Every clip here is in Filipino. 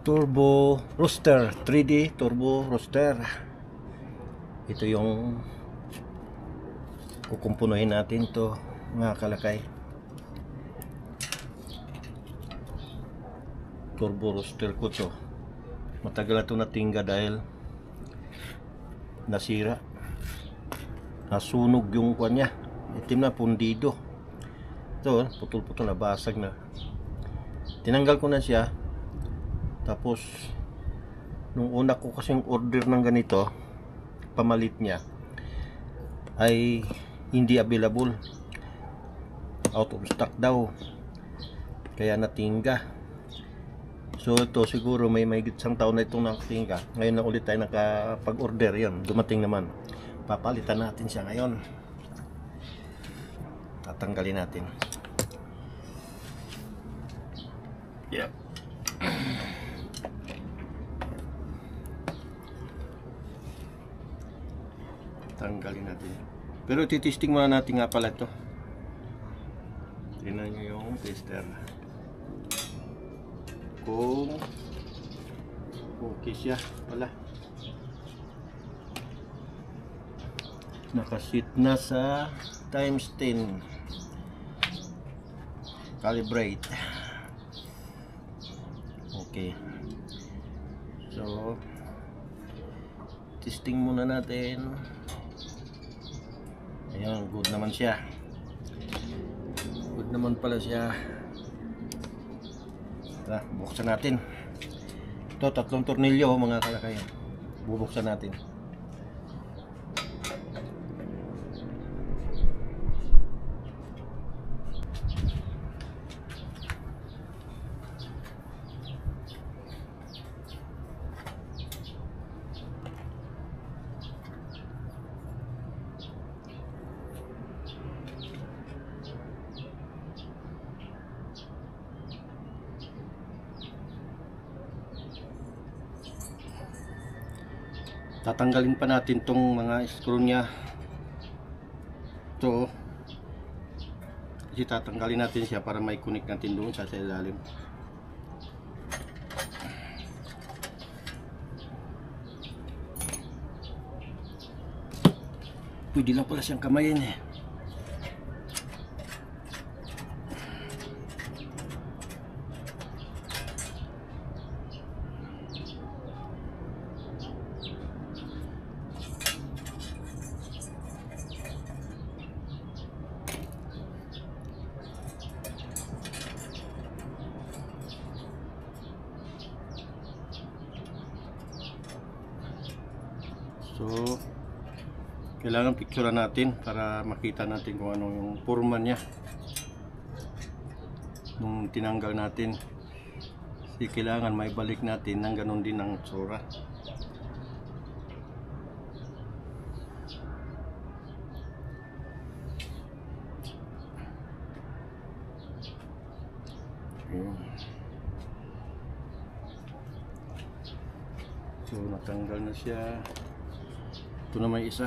Turbo Rooster 3D Turbo Rooster. Ito yung kukumpunuhin natin to mga kalakay. Turbo Rooster ko to. Matagal na ito natingga dahil nasira. Nasunog yung kwan niya. Itim na pundido. Ito putol-putol na basag na. Tinanggal ko na siya tapos nung una ko kasing order ng ganito pamalit niya ay hindi available. Out of stock daw. Kaya natingga. So ito siguro may may isang taon na itong nakatingga ngayon na ulit tayo nakapag order yan dumating naman. Papalitan natin siya ngayon. Tatanggalin natin. Yep tanggalin natin. Pero titisting muna natin nga pala ito tingnan nyo yung tester. Kung okay siya pala. Nakasit na sa times 10 calibrate. Okay. So testing muna natin ayan good naman siya. Good naman pala siya. Tara, buksan natin. Ito tatlong tornilyo mga kalakayan. Bubuksan natin tatanggalin pa natin tong mga screw nya ito kasi tatanggalin natin siya para may connect natin doon sa sa ilalim. Pwede lang pala siyang kamayin eh So, kailangan picturean natin para makita natin kung ano yung forma niya. Nung tinanggal natin, kasi kailangan may balik natin ng ganun din ang tsura. So, natanggal na siya. Ito na may isa.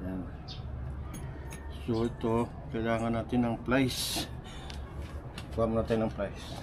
Yan. So ito, kailangan natin ng plies. Kuha natin ng plies.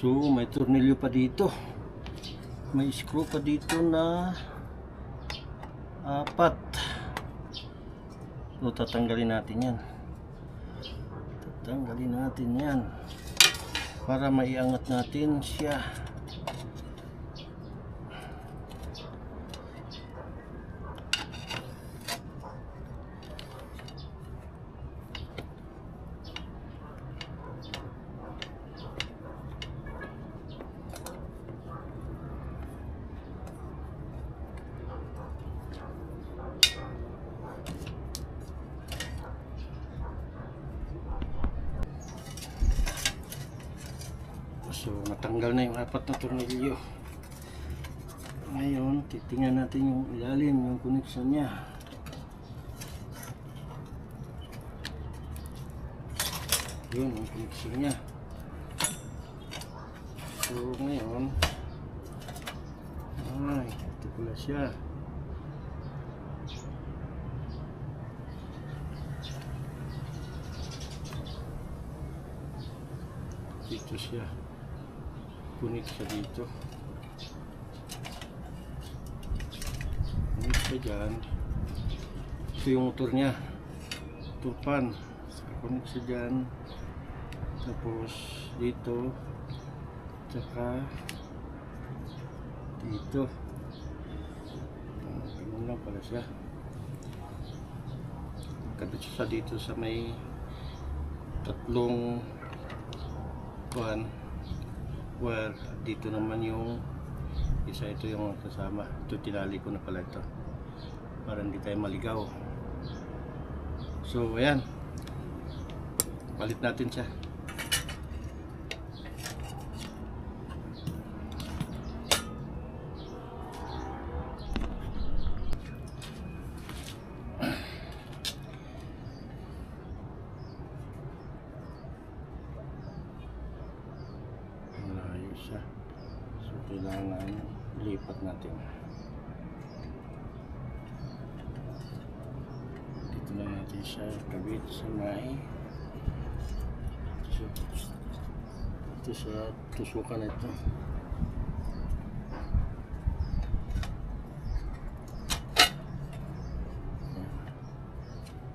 So, may tornilyo pa dito. May screw pa dito na apat. So, tatanggalin natin yan. Tatanggalin natin yan. para maiangat natin siya. So, natanggal na yung apat na tornilyo. Ngayon, titingnan natin yung ilalim, yung connection niya. Yun, yung connection niya. So, ngayon, ay, ito pala siya. Dito siya. Kunik siya dito. Kunik siya dyan. Ito yung motor niya. Tupan. Kunik siya dyan. Tapos dito. Tsaka dito. Ah, Ganun lang pala siya. Kabit siya dito sa may tatlong kuhan wire dito naman yung isa ito yung kasama. Ito tinali ko na pala ito. Para hindi tayo maligaw. So ayan. Palit natin siya malayo siya so kailangan lipat natin dito na natin siya kabit sa may so, ito sa tusukan ito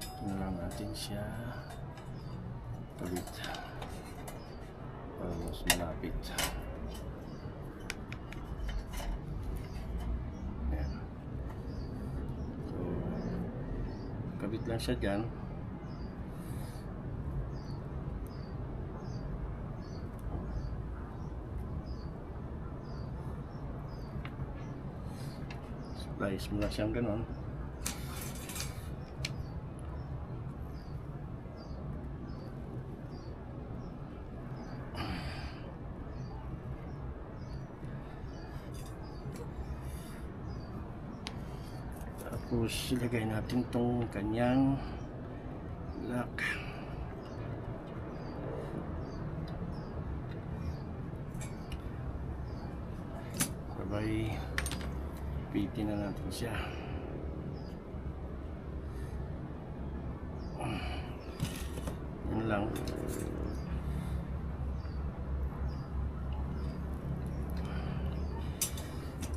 ito na lang natin siya kabit para mas malapit. Ayan. So, kabit lang siya dyan. Splice mo lang siyang ganon. Tapos ilagay natin tong kanyang lock. Sabay pitin na natin siya. Yan lang.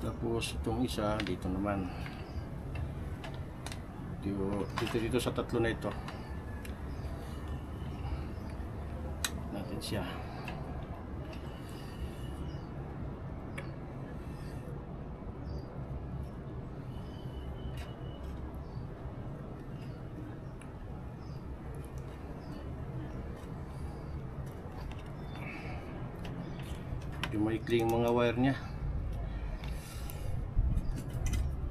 Tapos itong isa dito naman dito, dito dito sa tatlo na ito. Natin siya. Yung maikli yung mga wire niya.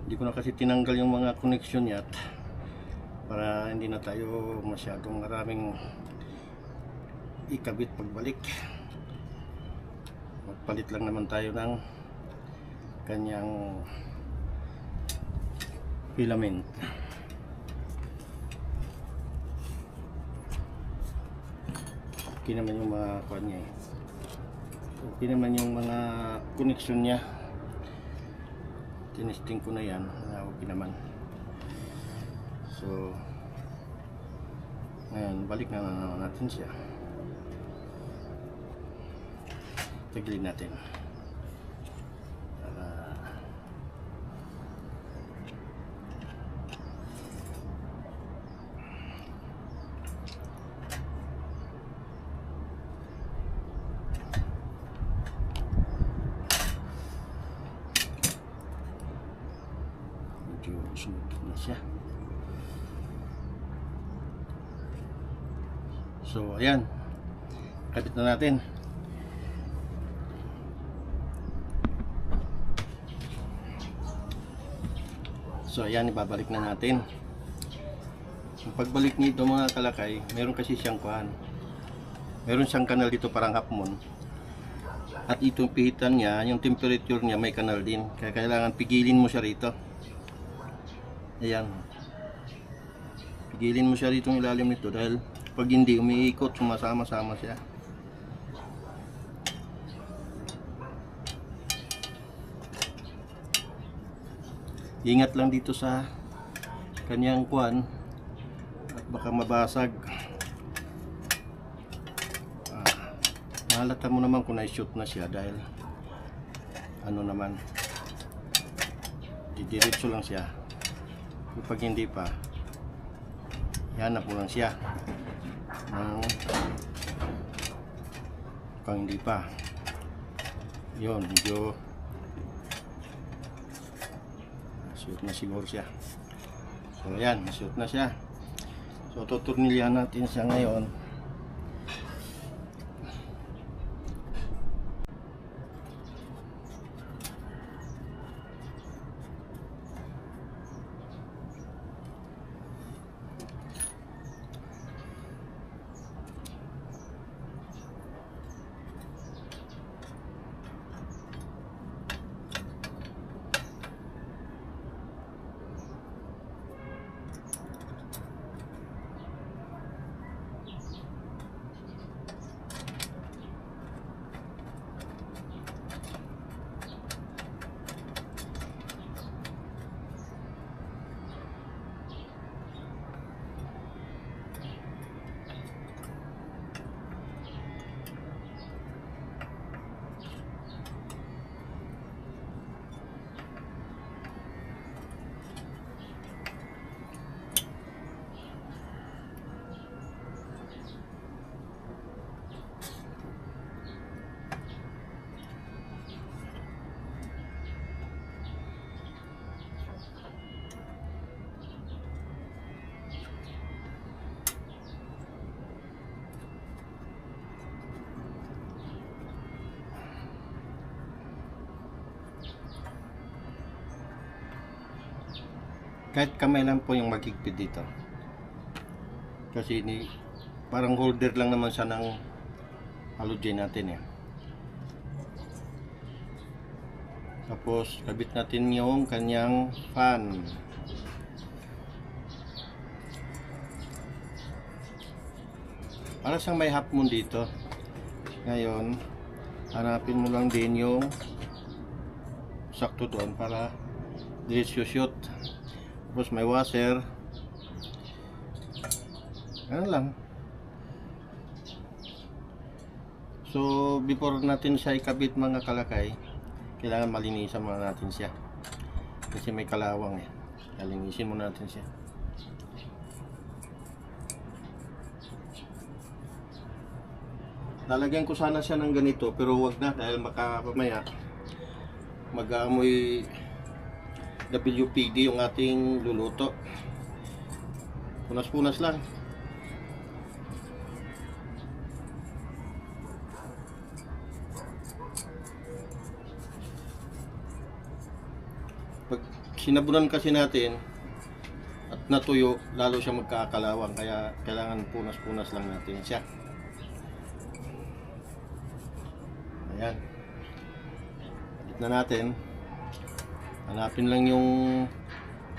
Hindi ko na kasi tinanggal yung mga connection niya at para hindi na tayo masyadong maraming ikabit pagbalik. Magpalit lang naman tayo ng kanyang filament. Okay naman yung mga kwan niya eh. okay naman yung mga connection niya. Tinesting ko na yan. Na okay naman so ngayon balik na naman natin siya. Tagilid natin para medyo smooth na siya. So, ayan. Kabit na natin. So, ayan, ibabalik na natin. Ang pagbalik nito mga kalakay, meron kasi siyang kuhan. Meron siyang kanal dito parang half moon. At itong pihitan niya, yung temperature niya may kanal din. Kaya kailangan pigilin mo siya rito. Ayan. Pigilin mo siya rito yung ilalim nito dahil pag hindi umiikot, sumasama-sama siya. Ingat lang dito sa kanyang kwan at baka mabasag. Ah, mahalata mo naman kung na-shoot na siya dahil ano naman didiretso lang siya. Kapag hindi pa, Hanap mo lang siya ng pang hindi pa. Yun medyo shoot na siguro siya. So ayan shoot na siya. So tuturnilyan natin siya ngayon kahit kamay lang po yung magigpit dito. Kasi ni parang holder lang naman siya ng halogen natin eh. Tapos kabit natin yung kanyang fan. Para siyang may half moon dito. Ngayon hanapin mo lang din yung sakto doon para diretso shoot tapos may washer. Ano lang. So, before natin siya ikabit mga kalakay, kailangan malinisan muna natin siya. Kasi may kalawang eh. Kalinisin muna natin siya. Lalagyan ko sana siya ng ganito pero wag na dahil baka mamaya mag-aamoy WPD yung ating luluto. Punas-punas lang. Pag sinabunan kasi natin at natuyo, lalo siya magkakalawang kaya kailangan punas-punas lang natin siya. Ayan. Balik na natin. Hanapin lang yung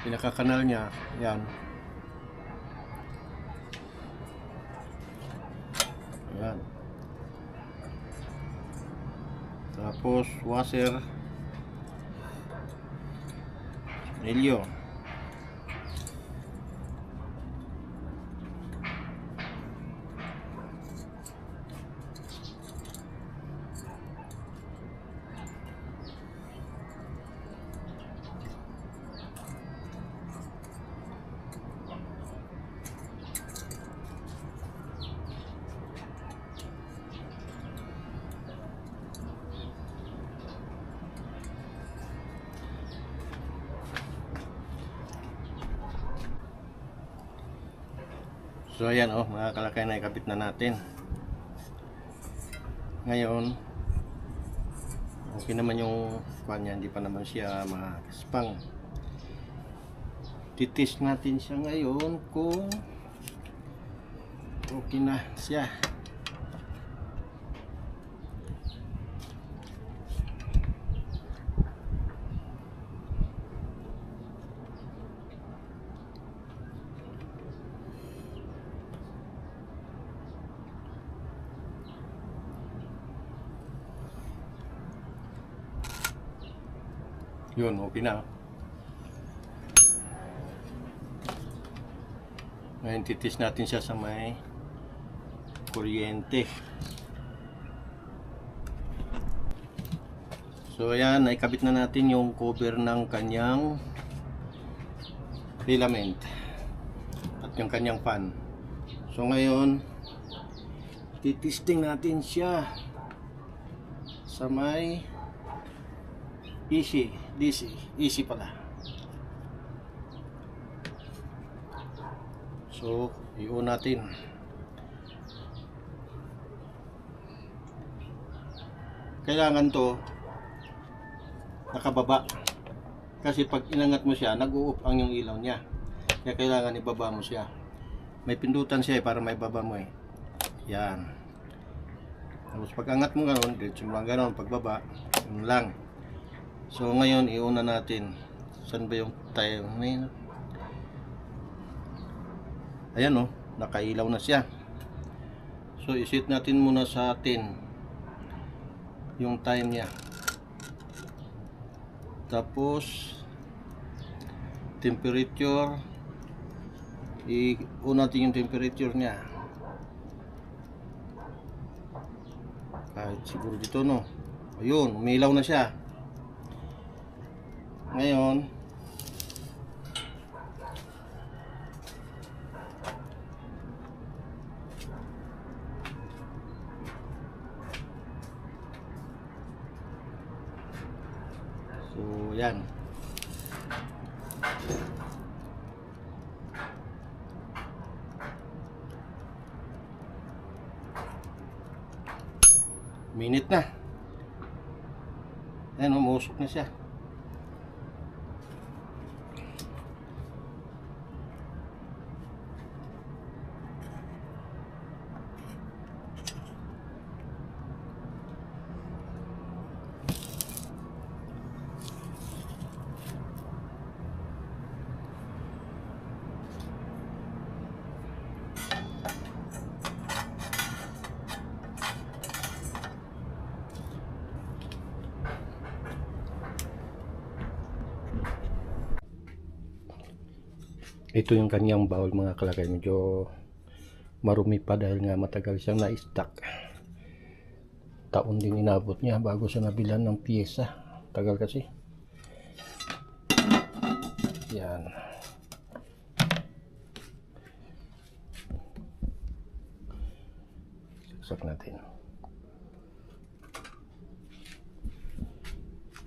pinakakanal niya. Yan. Ayan. Tapos washer. Nelyo. So ayan oh, mga kalakay na ikabit na natin. Ngayon, okay naman yung kwan niya, hindi pa naman siya makaspang. Titis natin siya ngayon kung okay na siya. Yun, okay na. Ngayon titis natin siya sa may kuryente. So ayan, naikabit na natin yung cover ng kanyang filament at yung kanyang fan. So ngayon, titisting natin siya sa may easy, DC, easy pala. So, i-on natin. Kailangan to nakababa. Kasi pag inangat mo siya, nag-uop ang yung ilaw niya. Kaya kailangan ibaba mo siya. May pindutan siya eh, para may baba mo eh. Yan. Tapos pag angat mo gano'n, diretso mo lang gano'n, pagbaba, yun lang. So ngayon, iuna natin. Saan ba yung tayo? Ngayon. Ayan oh, nakailaw na siya. So isit natin muna sa atin yung time niya. Tapos temperature i-on natin yung temperature niya. Kahit siguro dito no. Ayun, umilaw na siya. Ngayon, So, yan. Minute na. Ayan, umusok na siya. Ito yung kanyang bowl mga kalagay. Medyo marumi pa dahil nga matagal siyang na-stack. Taon din inabot niya bago siya nabilan ng pyesa. Tagal kasi. Yan. Saksak natin.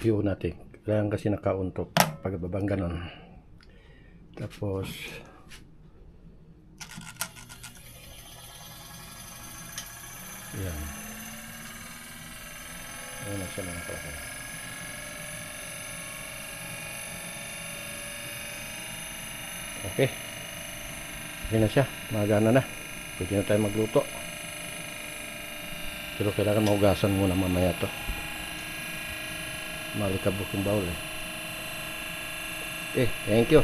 Iyon natin. Kailangan kasi nakauntok pagbabang ganon. Tapos Yan. Ayan na siya mga kalakal. Okay. Ayan na siya. Magana na. Pwede na tayo magluto. Pero kailangan mahugasan muna mamaya to. Malikabok yung bawal eh. Okay, thank you.